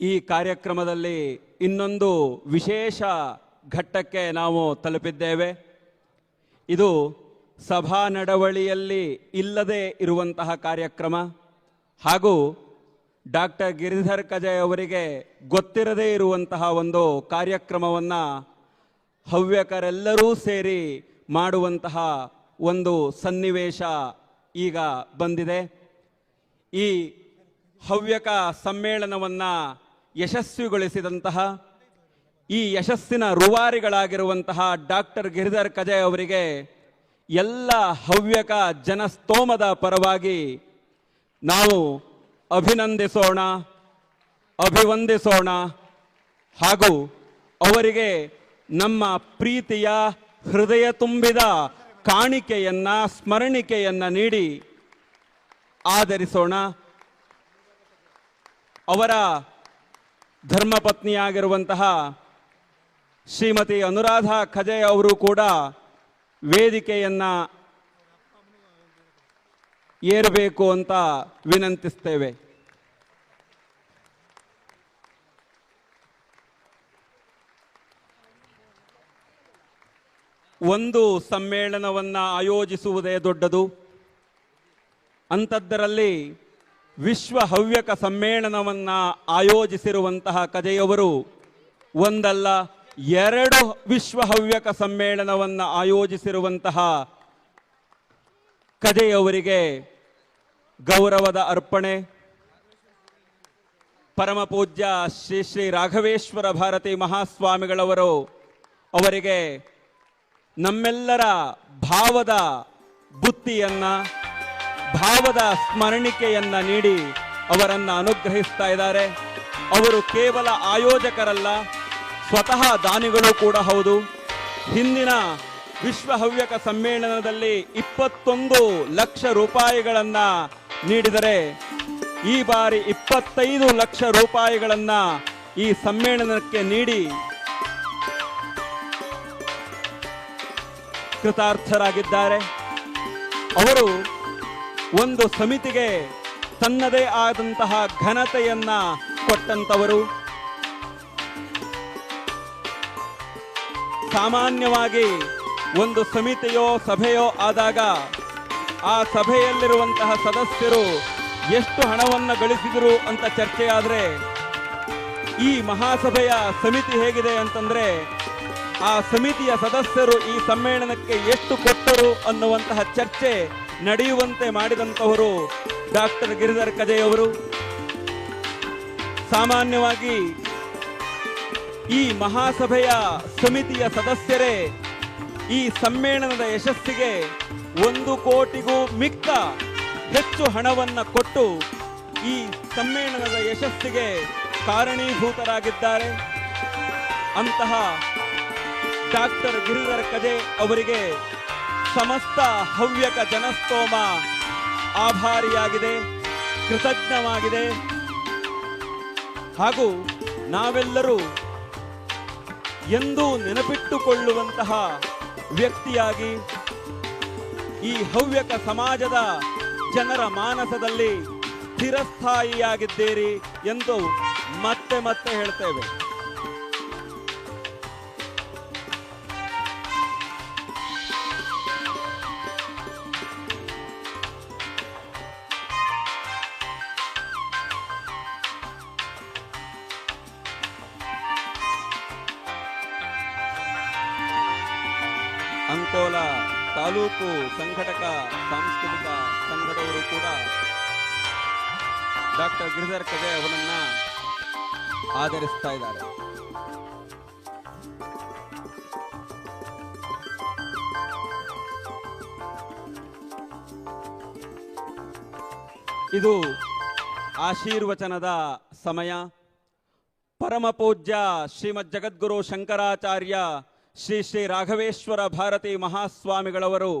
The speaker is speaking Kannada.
ಈ ಕಾರ್ಯಕ್ರಮದಲ್ಲಿ ಇನ್ನೊಂದು ವಿಶೇಷ ಘಟ್ಟಕ್ಕೆ ನಾವು ತಲುಪಿದ್ದೇವೆ. ಇದು ಸಭಾ ನಡವಳಿಯಲ್ಲಿ ಇಲ್ಲದೆ ಇರುವಂತಹ ಕಾರ್ಯಕ್ರಮ. ಹಾಗೂ ಡಾಕ್ಟರ್ ಗಿರಿಧರ್ ಕಜಯ್ ಅವರಿಗೆ ಗೊತ್ತಿರದೇ ಇರುವಂತಹ ಒಂದು ಕಾರ್ಯಕ್ರಮವನ್ನು ಹವ್ಯಕರೆಲ್ಲರೂ ಸೇರಿ ಮಾಡುವಂತಹ ಒಂದು ಸನ್ನಿವೇಶ ಈಗ ಬಂದಿದೆ. ಈ ಹವ್ಯಕ ಸಮ್ಮೇಳನವನ್ನು ಯಶಸ್ವಿಗೊಳಿಸಿದಂತಹ ಈ ಯಶಸ್ಸಿನ ರೂವಾರಿಗಳಾಗಿರುವಂತಹ ಡಾಕ್ಟರ್ ಗಿರಿಧರ್ ಕಜೆ ಅವರಿಗೆ ಎಲ್ಲ ಹವ್ಯಕ ಜನಸ್ತೋಮದ ಪರವಾಗಿ ನಾವು ಅಭಿನಂದಿಸೋಣ, ಅಭಿವಂದಿಸೋಣ ಹಾಗೂ ಅವರಿಗೆ ನಮ್ಮ ಪ್ರೀತಿಯ ಹೃದಯ ತುಂಬಿದ ಕಾಣಿಕೆಯನ್ನ, ಸ್ಮರಣಿಕೆಯನ್ನ ನೀಡಿ ಆಧರಿಸೋಣ. ಅವರ ಧರ್ಮಪತ್ನಿಯಾಗಿರುವಂತಹ ಶ್ರೀಮತಿ ಅನುರಾಧ ಖಜೆ ಅವರು ಕೂಡ ವೇದಿಕೆಯನ್ನ ಏರಬೇಕು ಅಂತ ವಿನಂತಿಸ್ತೇವೆ. ಒಂದು ಸಮ್ಮೇಳನವನ್ನ ಆಯೋಜಿಸುವುದೇ ದೊಡ್ಡದು. ಅಂಥದ್ದರಲ್ಲಿ ವಿಶ್ವ ಹವ್ಯಕ ಸಮ್ಮೇಳನವನ್ನ ಆಯೋಜಿಸಿರುವಂತಹ ಕಜೆಯವರು ಒಂದಲ್ಲ, ಎರಡು ವಿಶ್ವ ಹವ್ಯಕ ಸಮ್ಮೇಳನವನ್ನು ಆಯೋಜಿಸಿರುವಂತಹ ಕಜೆಯವರಿಗೆ ಗೌರವದ ಅರ್ಪಣೆ. ಪರಮ ಪೂಜ್ಯ ಶ್ರೀ ಶ್ರೀ ರಾಘವೇಶ್ವರ ಭಾರತಿ ಮಹಾಸ್ವಾಮಿಗಳವರು ಅವರಿಗೆ ನಮ್ಮೆಲ್ಲರ ಭಾವದ ಬುತ್ತಿಯನ್ನ ಭಾವದ ಸ್ಮರಣಿಕೆಯನ್ನ ನೀಡಿ ಅವರನ್ನ ಅನುಗ್ರಹಿಸ್ತಾ ಇದ್ದಾರೆ. ಅವರು ಕೇವಲ ಆಯೋಜಕರಲ್ಲ, ಸ್ವತಃ ದಾನಿಗಳು ಕೂಡ ಹೌದು. ಹಿಂದಿನ ವಿಶ್ವ ಹವ್ಯಕ ಸಮ್ಮೇಳನದಲ್ಲಿ ಇಪ್ಪತ್ತೊಂದು ಲಕ್ಷ ರೂಪಾಯಿಗಳನ್ನ ನೀಡಿದರೆ, ಈ ಬಾರಿ ಇಪ್ಪತ್ತೈದು ಲಕ್ಷ ರೂಪಾಯಿಗಳನ್ನ ಈ ಸಮ್ಮೇಳನಕ್ಕೆ ನೀಡಿ ಕೃತಾರ್ಥರಾಗಿದ್ದಾರೆ. ಅವರು ಒಂದು ಸಮಿತಿಗೆ ತನ್ನದೇ ಆದಂತಹ ಘನತೆಯನ್ನ ಕೊಟ್ಟಂತವರು ಸಾಮಾನ್ಯವಾಗಿ ಒಂದು ಸಮಿತಿಯೋ ಸಭೆಯೋ ಆದಾಗ ಆ ಸಭೆಯಲ್ಲಿರುವಂತಹ ಸದಸ್ಯರು ಎಷ್ಟು ಹಣವನ್ನು ಗಳಿಸಿದರು ಅಂತ ಚರ್ಚೆಯಾದರೆ ಈ ಮಹಾಸಭೆಯ ಸಮಿತಿ ಹೇಗಿದೆ ಅಂತಂದ್ರೆ ಆ ಸಮಿತಿಯ ಸದಸ್ಯರು ಈ ಸಮ್ಮೇಳನಕ್ಕೆ ಎಷ್ಟು ಕೊಟ್ಟರು ಅನ್ನುವಂತಹ ಚರ್ಚೆ ನಡೆಯುವಂತೆ ಮಾಡಿದಂತವರು ಡಾಕ್ಟರ್ ಗಿರಿಧರ್ ಕಜೆಯವರು ಸಾಮಾನ್ಯವಾಗಿ ಈ ಮಹಾಸಭೆಯ ಸಮಿತಿಯ ಸದಸ್ಯರೇ ಈ ಸಮ್ಮೇಳನದ ಯಶಸ್ಸಿಗೆ ಒಂದು ಕೋಟಿಗೂ ಮಿಕ್ಕ ಹೆಚ್ಚು ಹಣವನ್ನ ಕೊಟ್ಟು ಈ ಸಮ್ಮೇಳನದ ಯಶಸ್ಸಿಗೆ ಕಾರಣೀಭೂತರಾಗಿದ್ದಾರೆ. ಅಂತಹ ಡಾಕ್ಟರ್ ಗಿರಿಧರ್ ಕಜೆ ಅವರಿಗೆ ಸಮಸ್ತ ಹವ್ಯಕ ಜನಸ್ತೋಮ ಆಭಾರಿಯಾಗಿದೆ, ಕೃತಜ್ಞವಾಗಿದೆ. ಹಾಗೂ ನಾವೆಲ್ಲರೂ ಎಂದೂ ನೆನಪಿಟ್ಟುಕೊಳ್ಳುವಂತಹ ವ್ಯಕ್ತಿಯಾಗಿ ಈ ಹವ್ಯಕ ಸಮಾಜದ ಜನರ ಮಾನಸದಲ್ಲಿ ಸ್ಥಿರಸ್ಥಾಯಿಯಾಗಿದ್ದೀರಿ ಎಂದು ಮತ್ತೆ ಮತ್ತೆ ಹೇಳ್ತೇವೆ. ಅಂಕೋಲ ತಾಲೂಕು ಸಂಘಟಕ ಸಾಂಸ್ಕೃತಿಕ ಸಂಘದವರು ಕೂಡ ಡಾಕ್ಟರ್ ಗಿರಿಧರ್ ಕದೆ ಅವರನ್ನ ಆಧರಿಸ್ತಾ ಇದ್ದಾರೆ. ಇದು ಆಶೀರ್ವಚನದ ಸಮಯ. ಪರಮ ಪೂಜ್ಯ ಶ್ರೀಮದ್ ಜಗದ್ಗುರು ಶಂಕರಾಚಾರ್ಯ ಶ್ರೀ ಶ್ರೀ ರಾಘವೇಶ್ವರ ಭಾರತಿ ಮಹಾಸ್ವಾಮಿಗಳವರು